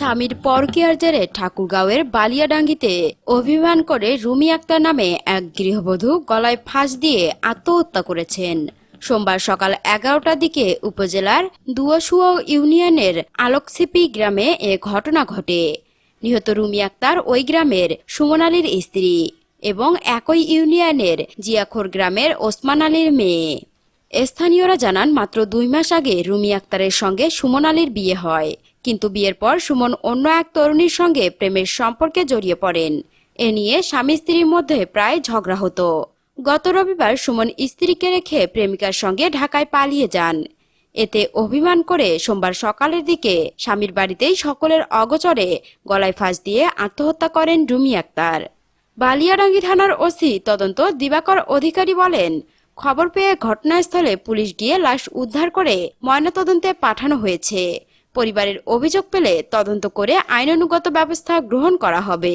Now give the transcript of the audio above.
স্বামীর পরকীয়ার জেরে ঠাকুরগাঁওয়ের বালিয়াডাঙ্গিতে অভিমান করে রুমি আক্তার নামে এক গৃহবধূ গলায় ফাঁস দিয়ে আত্মহত্যা করেছেন। সোমবার সকাল এগারোটার দিকে উপজেলার দুয়াশুয়া ইউনিয়নের আলোকসিপি গ্রামে এ ঘটনা ঘটে। নিহত রুমি আক্তার ওই গ্রামের সুমন আলীর স্ত্রী এবং একই ইউনিয়নের জিয়াখোর গ্রামের ওসমান আলীর মেয়ে। স্থানীয়রা জানান, মাত্র দুই মাস আগে রুমি আক্তারের সঙ্গে সুমন আলীর বিয়ে হয়। কিন্তু বিয়ের পর সুমন অন্য এক তরুণীর সঙ্গে প্রেমের সম্পর্কে জড়িয়ে পড়েন। এ নিয়ে স্বামী স্ত্রীর মধ্যে প্রায় ঝগড়া হতো। গত রবিবার সুমন স্ত্রীকে রেখে প্রেমিকার সঙ্গে ঢাকায় পালিয়ে যান। এতে অভিমান করে সোমবার সকালের দিকে স্বামীর বাড়িতেই সকলের অগচরে গলায় ফাঁস দিয়ে আত্মহত্যা করেন রুমি আক্তার। বালিয়াডাঙ্গি থানার ওসি তদন্ত দিবাকর অধিকারী বলেন, খবর পেয়ে ঘটনাস্থলে পুলিশ গিয়ে লাশ উদ্ধার করে ময়নাতদন্তে পাঠানো হয়েছে। পরিবারের অভিযোগ পেলে তদন্ত করে আইনানুগত ব্যবস্থা গ্রহণ করা হবে।